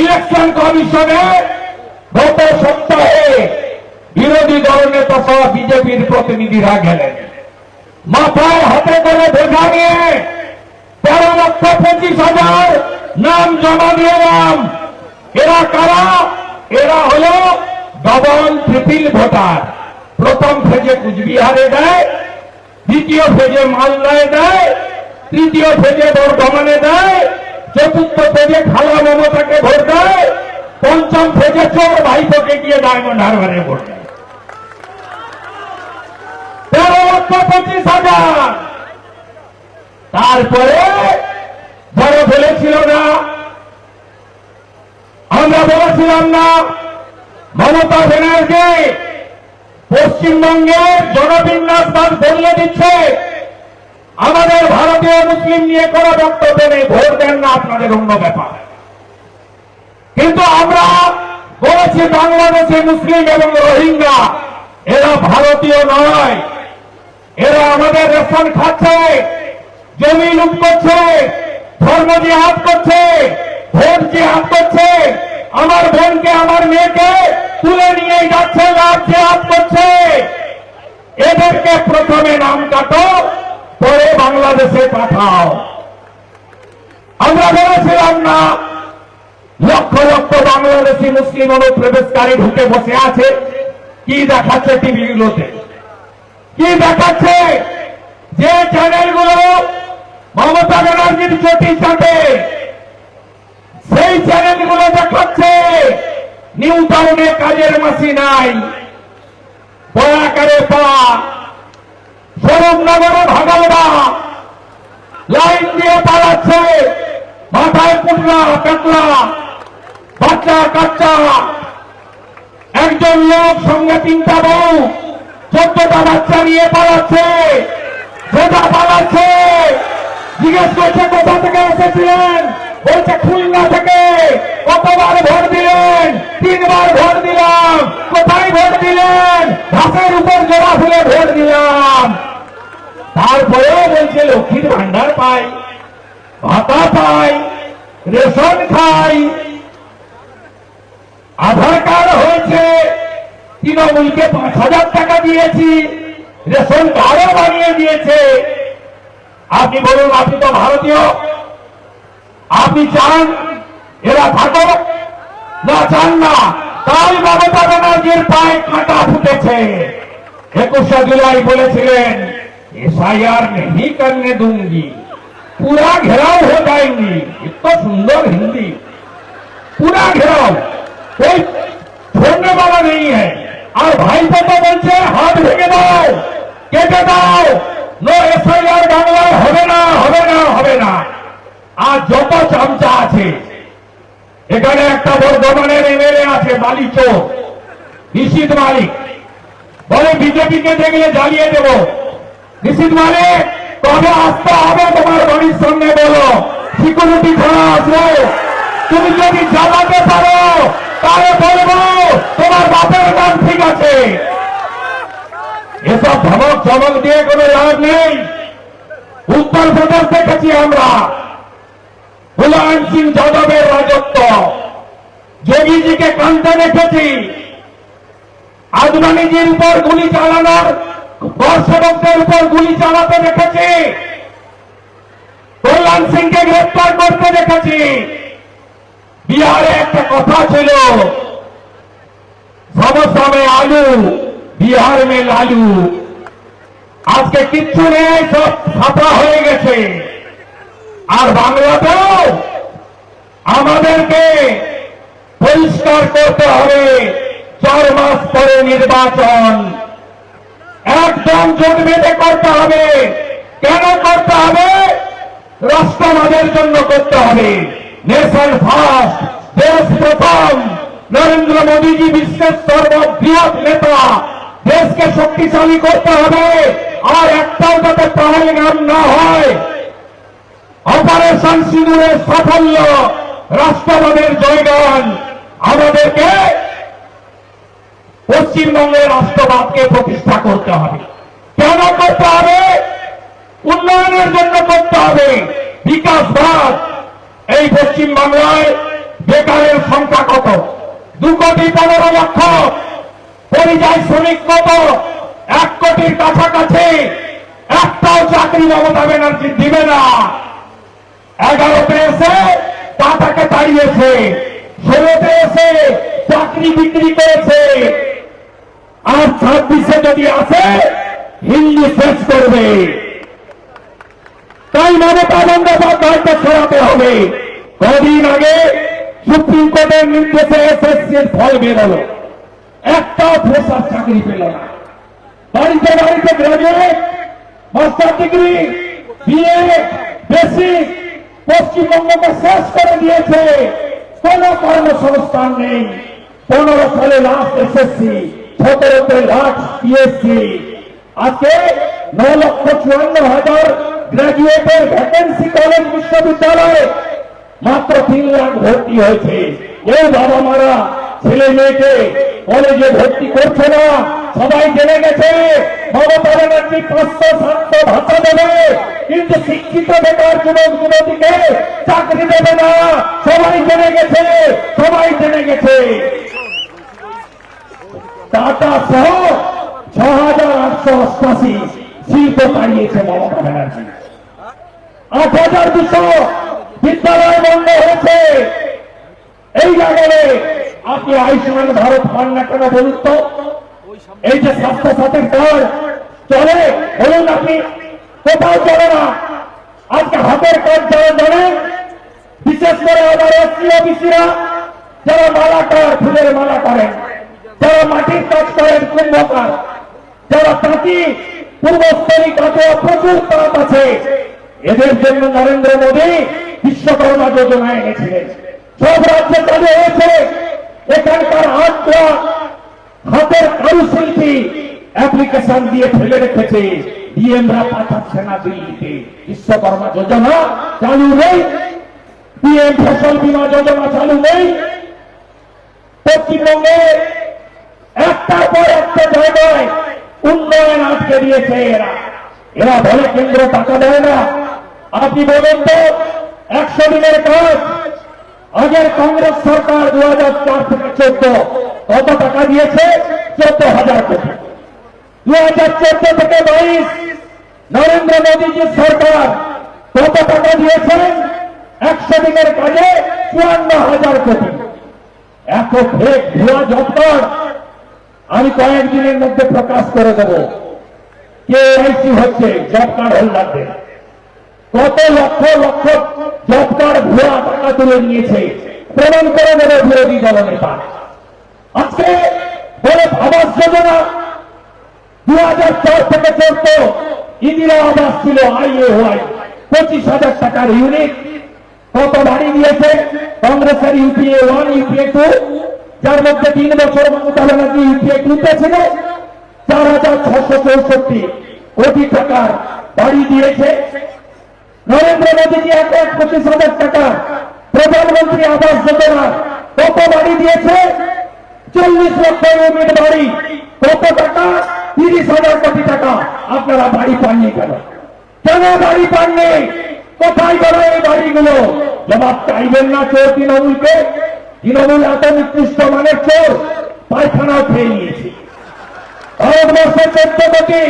Election কমিশনে গত সপ্তাহে বিরোধী দলনেতা সহ বিজেপির প্রতিনিধিরা গেলেন। মাথায় হাতে করে বোঝা নিয়ে তেরো লক্ষ পঁচিশ হাজার নাম জমা দিলাম। এরা কারা? এরা হলো ডবল, ট্রিপিল ভোটার। প্রথম ফেজে কুচবিহারে দেয়, দ্বিতীয় ফেজে মালদায় দেয়, তৃতীয় ফেজে বর্ধমানে দেয় চতুর্থ ফেজে খালা মমতাকে ভোট দেয়, পঞ্চম ফেজে চোর ভাইপোকে গিয়ে ডায়মন্ড হারবারে ভোট দেয়। তেরো লক্ষ পঁচিশ হাজার। তারপরে যারা বলেছিল না, আমরা বলেছিলাম না, মমতা ব্যানার্জি পশ্চিমবঙ্গের জনবিন্যাসবাদ বদলে দিচ্ছে। আমাদের ভারতীয় মুসলিম নিয়ে কোনো বক্তব্য নেই, ভোট দেন না, আপনাদের অন্য ব্যাপার। কিন্তু আমরা বলেছি বাংলাদেশে মুসলিম এবং রোহিঙ্গা, এরা ভারতীয় নয়। এরা আমাদের রেশন খাচ্ছে, জমি লুট করছে, ধর্ম জিহাদ করছে, ভোট জিহাদ করছে। আমার বোনকে, আমার মেয়েকে তুলে নিয়ে যাচ্ছে লাভ জিহাদ করছে। এদেরকে প্রথমে নাম কাটো বাংলাদেশে পাঠাও। আমরা বলেছিলাম না, লক্ষ লক্ষ বাংলাদেশি মুসলিম অনুপ্রবেশকারী ঢুকে বসে আছে। কি দেখাচ্ছে টিভিগুলোতে? কি দেখাচ্ছে? যে চ্যানেলগুলো মমতা ব্যানার্জির চটি চাটে, সেই চ্যানেলগুলো দেখাচ্ছে। নিউ টাউনে কাজের মাসি নাই। বয়াকারে পা স্বরূপনগরে ভাগালবা লাইন দিয়ে পালাচ্ছে মাথায় পুটলা কাতলা বাচ্চা, কাচ্চা। একজন লোক সঙ্গে তিনটা বউ, চোদ্দটা বাচ্চা নিয়ে পালাচ্ছে সোজা পালাচ্ছে। জিজ্ঞেস করছে, কোথা থেকে এসেছিলেন? বলছে, খুলনা থেকে কতবার ভোট দিলেন? তিনবার ভোট দিলাম। কোথায় ভোট দিলেন? ঘাসের উপর জোড়া ফুলে ভোট দিলাম। তারপরেও বলছে, লক্ষ্মীর ভান্ডার পাই, ভাতা পাই, রেশন খাই। আধার কার্ড হয়েছে, তৃণমূলকে পাঁচ হাজার টাকা দিয়েছি, রেশন কার্ডও বানিয়ে দিয়েছে। আপনি বলুন, আপনি তো ভারতীয়। আপনি চান এরা থাকো না চান না তাই মমতা ব্যানার্জির পায়ে কাঁটা ফুটেছে একুশে জুলাই বলেছিলেন এসআইআর नहीं करने दूंगी पूरा घेराव हो जाएंगी इतना सुंदर हिंदी पूरा घेराव कोई छोड़ने वाला नहीं है আর ভাই তো বলছে হাত ভেঙে দাও কেটে দাও নো এসআইআর বাংলায় হবে না হবে না হবে না আর যত চামচা আছে, এখানে একটা বর্ধমানের এমএলএ আছে বালিচোর নিশীত মালিক। বলে বিজেপিকে দেখলে জ্বালিয়ে দেব। নিশীত মালিক, কবে আসতে হবে তোমার বাড়ির সামনে বলো? সিকিউরিটি ছাড়া আসব। তুমি যদি জ্বালাতে পারো, তাহলে বলব, তোমার বাপের নাম ঠিক আছে। এসব ধমক চমক দিয়ে কোনো লাভ নেই। উত্তর প্রদেশ দেখেছি আমরা। মুলায়ম সিং যাদবের রাজত্ব। যোগীজিকে কান্তে দেখেছি আদবানিজির উপর গুলি চালানোর দর্শকদের উপর গুলি চালাতে দেখেছি কল্যাণ সিংকে গ্রেপ্তার করতে দেখেছি বিহারে একটা কথা ছিল সমস্যা মে আলু, বিহার মে লালু। আজকে কিচ্ছু নেই, সব ছাপা হয়ে গেছে। আর বাংলাতেও আমাদেরকে পরিষ্কার করতে হবে চার মাস পরে নির্বাচন। একদম জোট বেঁধে করতে হবে। কেন করতে হবে? রাষ্ট্র আমাদের জন্য করতে হবে। নেশন ফার্স্ট দেশ প্রথম। নরেন্দ্র মোদীজি বিশ্বের সর্ববৃহৎ নেতা। দেশকে শক্তিশালী করতে হবে। আর একটাও যাতে পাহাড় না হয় অপারেশন সিঁদুরের সাফল্য রাষ্ট্রবাদের জয়গান আমাদেরকে পশ্চিমবঙ্গের রাষ্ট্রবাদকে প্রতিষ্ঠা করতে হবে। কেন করতে হবে? উন্নয়নের জন্য করতে হবে। বিকাশবাদ এই পশ্চিম বাংলায় বেকারের সংখ্যা কত? দু কোটি পনেরো লক্ষ। পরিযায়ী শ্রমিক কত? এক কোটির কাছাকাছি। একটাও চাকরি মমতা ব্যানার্জি দিবে না। এগারোতে এসে টাটাকে তাড়িয়েছে ষোলোতে এসে চাকরি বিক্রি করেছে। আর ছাব্বিশে যদি আসে, হিন্দি শেষ করবে। তাই মমতা বন্দ্যোপাধ্যায়কে সরাতে হবে। কদিন আগে সুপ্রিম কোর্টের নির্দেশে এসএসসির ফল বেরোলো। একটাও ফ্রেশার চাকরি পেল না। বাড়িতে বাড়িতে graduate master degree, BA, basic পশ্চিমবঙ্গকে শেষ করে দিয়েছে। কোন কর্মসংস্থান নেই। পনেরো সালে লাস্ট এসএসসি সতেরোতে লাস্ট পিএসসি আজকে ন লক্ষ চুয়ান্ন হাজার গ্রাজুয়েটের ভ্যাকেন্সি কলেজ বিশ্ববিদ্যালয়ে মাত্র তিন লাখ ভর্তি হয়েছে। এই বাবা মারা ছেলে মেয়েকে কলেজে ভর্তি করছে না। সবাই জেনে গেছে, মমতা ব্যানার্জি পাঁচশো সাতশো ভাতা দেবে। কিন্তু শিক্ষিত বেকার যুবক যুবতীকে চাকরি দেবে না। সবাই জেনে গেছে, সবাই জেনে গেছে। টাটা সহ ছ হাজার আটশো অষ্টাশি শিল্প তাড়িয়েছে মমতা ব্যানার্জি। আট হাজার দুশো বিদ্যালয় বন্ধ হয়েছে। এই জায়গায় আপনি আয়ুষ্মান ভারত পান না কেন বলুন তো? এই যে স্বাস্থ্য সাথে কার্ড চলে, বলুন আপনি। কোথাও চলে না। আজকে হাতের কাজ যারা জানেন বিশেষ করে আমার এসসি অফিসিরা, যারা মালা করেন ফুলের মালা করেন, যারা মাটির কাজ করেন, কুম্ভকার, যারা তাঁতি পূর্বস্তরী কাজে প্রচুর কাজ আছে, এদের জন্য নরেন্দ্র মোদী বিশ্বকর্মা যোজনা এনেছিলেন। সব রাজ্যে চালু হয়েছে। এখানকার আট হাতের কারুশিল্পী অ্যাপ্লিকেশন দিয়ে ফেলে রেখেছে। পাঠাচ্ছে না দিল্লিতে বিশ্বকর্মা যোজনা চালু নেই। পিএম ফসল বীমা যোজনা চালু নেই। পশ্চিমবঙ্গে একটার পর একটা জায়গায় উন্নয়ন আটকে দিয়েছে এরা। এরা বলে কেন্দ্র টাকা দেয় না। আপনি বলেন তো, একশো দিনের কাজ, আগের কংগ্রেস সরকার দু হাজার চার থেকে চোদ্দ, কত টাকা দিয়েছে? চোদ্দ হাজার কোটি। দু হাজার চোদ্দ থেকে বাইশ নরেন্দ্র মোদীজির সরকার কত টাকা দিয়েছেন একশো দিনের কাজে চুয়ান্ন হাজার কোটি। এত ফেক ভুয়া জবকার আমি কয়েকদিনের মধ্যে প্রকাশ করে দেব। কে আইসি হচ্ছে জব কার্ড হোল্ডারদের। কত লক্ষ লক্ষ জব কার্ড ভুয়া টাকা তুলে নিয়েছে। প্রমাণ করে দেবে বিরোধী দলনেতা। আজকে বলে আবাস যোজনা দু হাজার চার থেকে চলত। ইন্দিরা আবাস ছিল আইএ ওয়াই। পঁচিশ হাজার টাকার ইউনিট কত বাড়ি দিয়েছে? কংগ্রেসের ইউপিএ ওয়ান, ইউপিএ টু। যার মধ্যে তিন বছর মমতা ব্যানার্জি ইউপিএ টুতে ছিল, চার হাজার ছশো চৌষট্টি কোটি টাকার বাড়ি দিয়েছে। নরেন্দ্র মোদীজি এক লাখ পঁচিশ হাজার টাকা প্রধানমন্ত্রী আবাস যোজনা। কত বাড়ি দিয়েছে? চল্লিশ লক্ষ ইউনিট বাড়ি। কত টাকা? তিরিশ হাজার কোটি টাকা আপনারা বাড়ি পাননি কেন? কেন বাড়ি পাননি? কোথায় গেল এই বাড়িগুলো? জবাব চাইবেন না চোর তৃণমূলকে। তৃণমূল এত নিকৃষ্ট মানের চোর, পায়খানাও খেয়ে নিয়েছে। ভারতবর্ষের চোদ্দ কোটি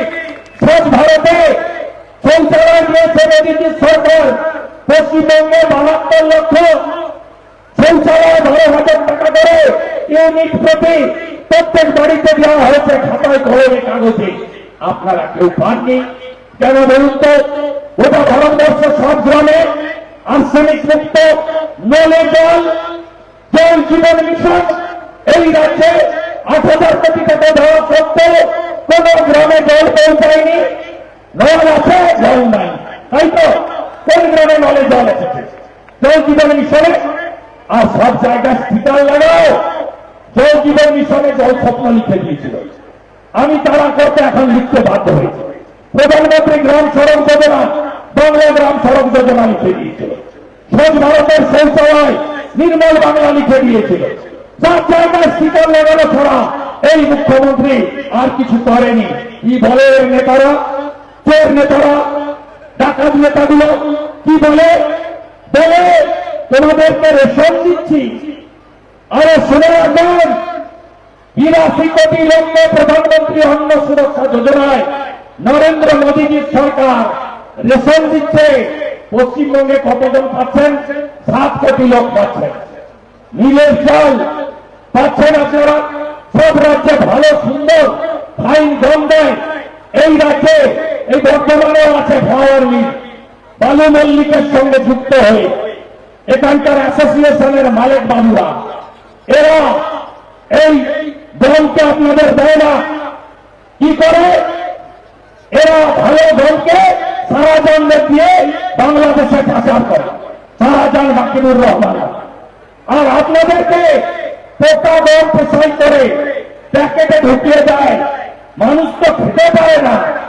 স্বচ্ছ ভারতে শৌচালয় দিয়েছে মোদীজির সরকার। পশ্চিমবঙ্গে বাহাত্তর লক্ষ। শৌচালয় বারো হাজার টাকা করে ইউনিট প্রতি প্রত্যেক বাড়িতে দেওয়া হয়েছে খাতায় কলমে কাগজে। আপনারা কেউ পাননি? কেন বলুন তো? গোটা ভারতবর্ষ, সব গ্রামে আর্সেনিক মুক্ত নলে জল জল জীবন মিশন এই রাজ্যে আট হাজার কোটি টাকা দেওয়া সত্ত্বেও কোন গ্রামে জল পৌঁছায়নি। নল আছে, জল নাই। তাই তো? কোন গ্রামে নলে জল এসেছে? জল জীবন মিশনে? আর সব জায়গায় স্পিকার লাগাও। জল জীবন মিশনে জল স্বপ্ন লিখে দিয়েছিল। আমি তারা করতে এখন লিখতে বাধ্য হয়েছি। প্রধানমন্ত্রী গ্রাম সড়ক যোজনা বাংলা গ্রাম সড়ক যোজনা লিখে দিয়েছিল। স্বচ্ছ ভারতের শৌচালয়, নির্মল বাংলা লিখে দিয়েছিল। সব জায়গায় স্পিকার লাগানো ছাড়া, এই মুখ্যমন্ত্রী আর কিছু করেনি। কি বলে নেতারা? চোর নেতারা? ডাকাত নেতাগুলো কি বলে? বলে, তোমাদেরকে রেশন দিচ্ছি। আরে শুনে রাখবেন, বিরাশি কোটি লোককে প্রধানমন্ত্রী অন্ন সুরক্ষা যোজনায় নরেন্দ্র মোদীজির সরকার রেশন দিচ্ছে, পশ্চিমবঙ্গে কতজন পাচ্ছেন? সাত কোটি লোক পাচ্ছেন নীলের চাল পাচ্ছেন আপনারা সব রাজ্যে ভালো, সুন্দর ফাইন দম দেয় এই রাজ্যে, এই বর্তমানেও আছে ফ্লাওয়ার মিল বালু মল্লিকের সঙ্গে যুক্ত হয়ে এখানকার অ্যাসোসিয়েশনের মালিক বাবুরা। এরা এই দলকে আপনাদের দেয় না। কি করে? এরা ভালো দলকে সারা জন্মে দিয়ে বাংলাদেশে পাচার করে। সারা জান বাকিবুর রহমান। আর আপনাদেরকে পোকা গম পেশাই করে প্যাকেটে ঢুকিয়ে দেয়। মানুষ তো খেতে পারে না।